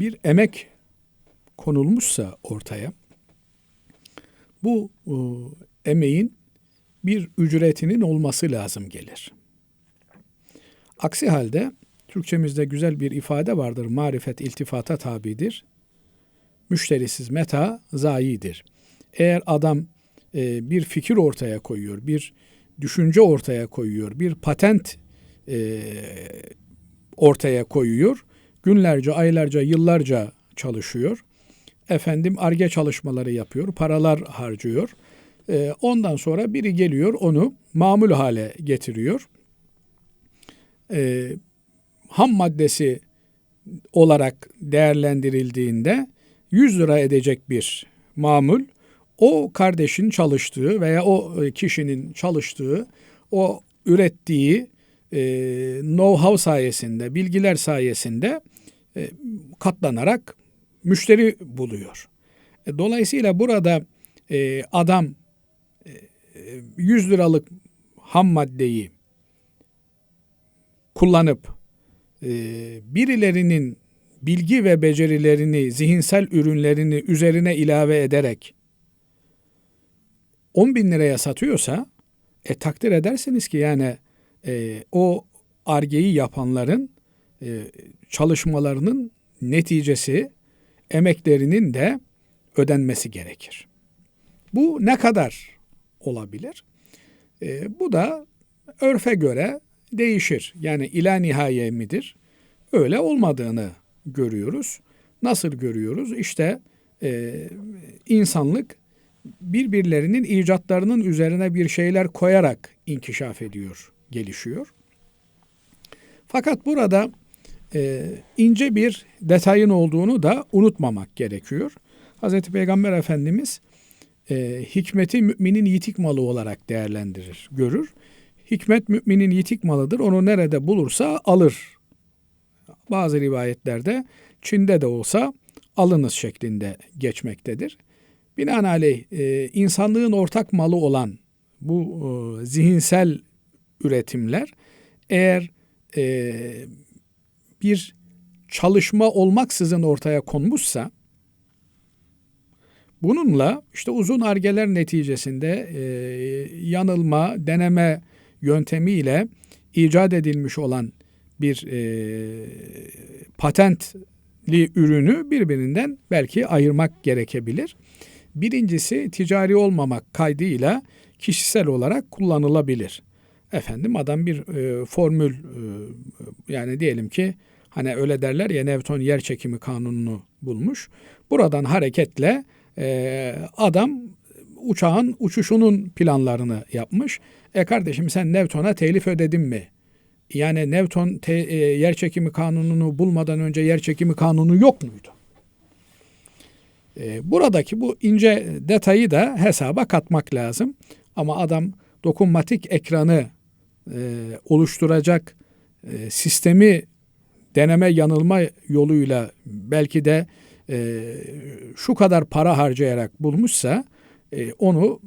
bir emek konulmuşsa ortaya bu e, emeğin bir ücretinin olması lazım gelir. Aksi halde Türkçemizde güzel bir ifade vardır. Marifet iltifata tabidir. Müşterisiz meta zayidir. Eğer adam e, bir fikir ortaya koyuyor, bir düşünce ortaya koyuyor, bir patent e, ortaya koyuyor, günlerce, aylarca, yıllarca çalışıyor. Efendim arge çalışmaları yapıyor, paralar harcıyor. E, ondan sonra biri geliyor onu mamul hale getiriyor. E, ham maddesi olarak değerlendirildiğinde 100 lira edecek bir mamul o kardeşin çalıştığı veya o e, kişinin çalıştığı o ürettiği e, know-how sayesinde, bilgiler sayesinde e, katlanarak müşteri buluyor. E, dolayısıyla burada e, adam e, 100 liralık ham maddeyi kullanıp birilerinin bilgi ve becerilerini, zihinsel ürünlerini üzerine ilave ederek 10 bin liraya satıyorsa e, takdir edersiniz ki yani e, o argeyi yapanların e, çalışmalarının neticesi emeklerinin de ödenmesi gerekir. Bu ne kadar olabilir? E, bu da örfe göre değişir. Yani ila nihaye midir? Öyle olmadığını görüyoruz. Nasıl görüyoruz? İşte e, insanlık birbirlerinin icatlarının üzerine bir şeyler koyarak inkişaf ediyor, gelişiyor. Fakat burada e, ince bir detayın olduğunu da unutmamak gerekiyor. Hz. Peygamber Efendimiz e, hikmeti müminin yitik malı olarak değerlendirir, görür. Hikmet müminin yitik malıdır. Onu nerede bulursa alır. Bazı rivayetlerde Çin'de de olsa alınız şeklinde geçmektedir. Binaenaleyh e, insanlığın ortak malı olan bu e, zihinsel üretimler eğer e, bir çalışma olmaksızın ortaya konmuşsa bununla işte uzun argeler neticesinde e, yanılma, deneme yöntemiyle icat edilmiş olan bir e, patentli ürünü birbirinden belki ayırmak gerekebilir. Birincisi ticari olmamak kaydıyla kişisel olarak kullanılabilir. Efendim adam bir e, formül e, yani diyelim ki hani öyle derler ya Newton yer çekimi kanununu bulmuş. Buradan hareketle e, adam uçağın uçuşunun planlarını yapmış. E kardeşim sen Newton'a telif ödedin mi? Yani Newton te, e, yer çekimi kanununu bulmadan önce yer çekimi kanunu yok muydu? E, buradaki bu ince detayı da hesaba katmak lazım. Ama adam dokunmatik ekranı e, oluşturacak e, sistemi deneme yanılma yoluyla belki de e, şu kadar para harcayarak bulmuşsa e, onu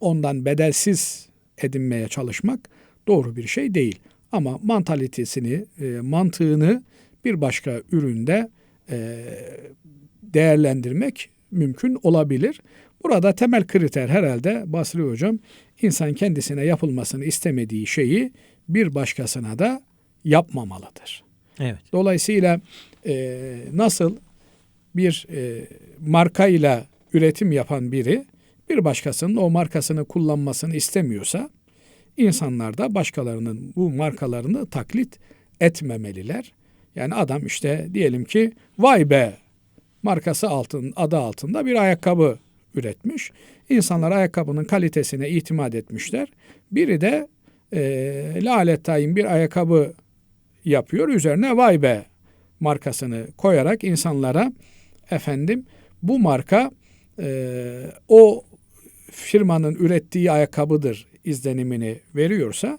ondan bedelsiz edinmeye çalışmak doğru bir şey değil. Ama mantalitesini, e, mantığını bir başka üründe e, değerlendirmek mümkün olabilir. Burada temel kriter herhalde Basri Hocam insan kendisine yapılmasını istemediği şeyi bir başkasına da yapmamalıdır. Evet. Dolayısıyla e, nasıl bir e, markayla üretim yapan biri bir başkasının o markasını kullanmasını istemiyorsa insanlar da başkalarının bu markalarını taklit etmemeliler. Yani adam işte diyelim ki vay be markası altın adı altında bir ayakkabı üretmiş. İnsanlar ayakkabının kalitesine itimat etmişler. Biri de e, lalet tayin bir ayakkabı yapıyor. Üzerine vay be markasını koyarak insanlara efendim bu marka e, o firmanın ürettiği ayakkabıdır izlenimini veriyorsa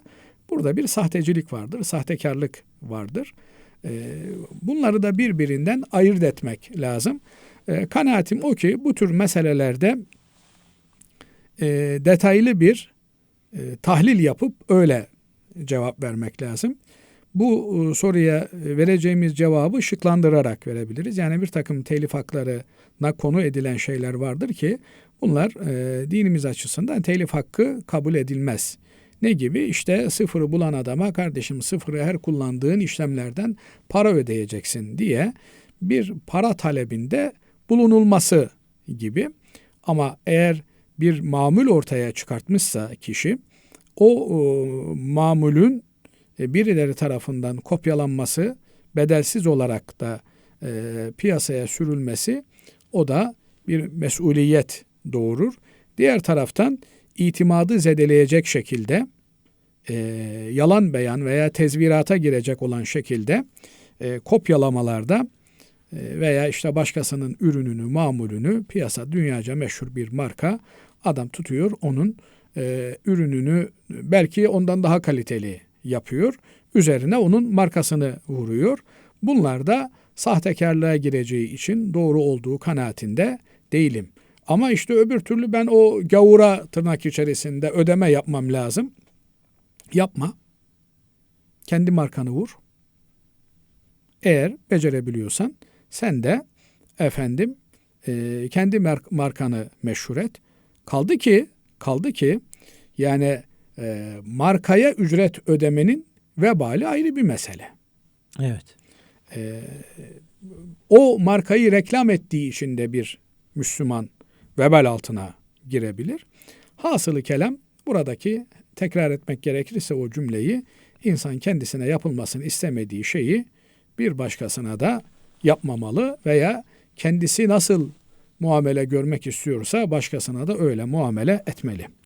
burada bir sahtecilik vardır, sahtekarlık vardır. E, bunları da birbirinden ayırt etmek lazım. E, kanaatim o ki bu tür meselelerde e, detaylı bir e, tahlil yapıp öyle cevap vermek lazım. Bu e, soruya e, vereceğimiz cevabı ışıklandırarak verebiliriz. Yani bir takım telif haklarına konu edilen şeyler vardır ki bunlar e, dinimiz açısından telif hakkı kabul edilmez. Ne gibi? İşte sıfırı bulan adama kardeşim sıfırı her kullandığın işlemlerden para ödeyeceksin diye bir para talebinde bulunulması gibi. Ama eğer bir mamul ortaya çıkartmışsa kişi o e, mamulün birileri tarafından kopyalanması, bedelsiz olarak da e, piyasaya sürülmesi o da bir mesuliyet doğurur. Diğer taraftan itimadı zedeleyecek şekilde e, yalan beyan veya tezvirata girecek olan şekilde e, kopyalamalarda e, veya işte başkasının ürününü, mamulünü piyasa dünyaca meşhur bir marka adam tutuyor onun e, ürününü belki ondan daha kaliteli yapıyor. Üzerine onun markasını vuruyor. Bunlar da sahtekarlığa gireceği için doğru olduğu kanaatinde değilim. Ama işte öbür türlü ben o gavura tırnak içerisinde ödeme yapmam lazım. Yapma. Kendi markanı vur. Eğer becerebiliyorsan sen de efendim e, kendi markanı meşhur et. Kaldı ki kaldı ki yani e, markaya ücret ödemenin vebali ayrı bir mesele. Evet. E, o markayı reklam ettiği için de bir Müslüman vebal altına girebilir. Hasılı kelam buradaki tekrar etmek gerekirse o cümleyi insan kendisine yapılmasını istemediği şeyi bir başkasına da yapmamalı veya kendisi nasıl muamele görmek istiyorsa başkasına da öyle muamele etmeli.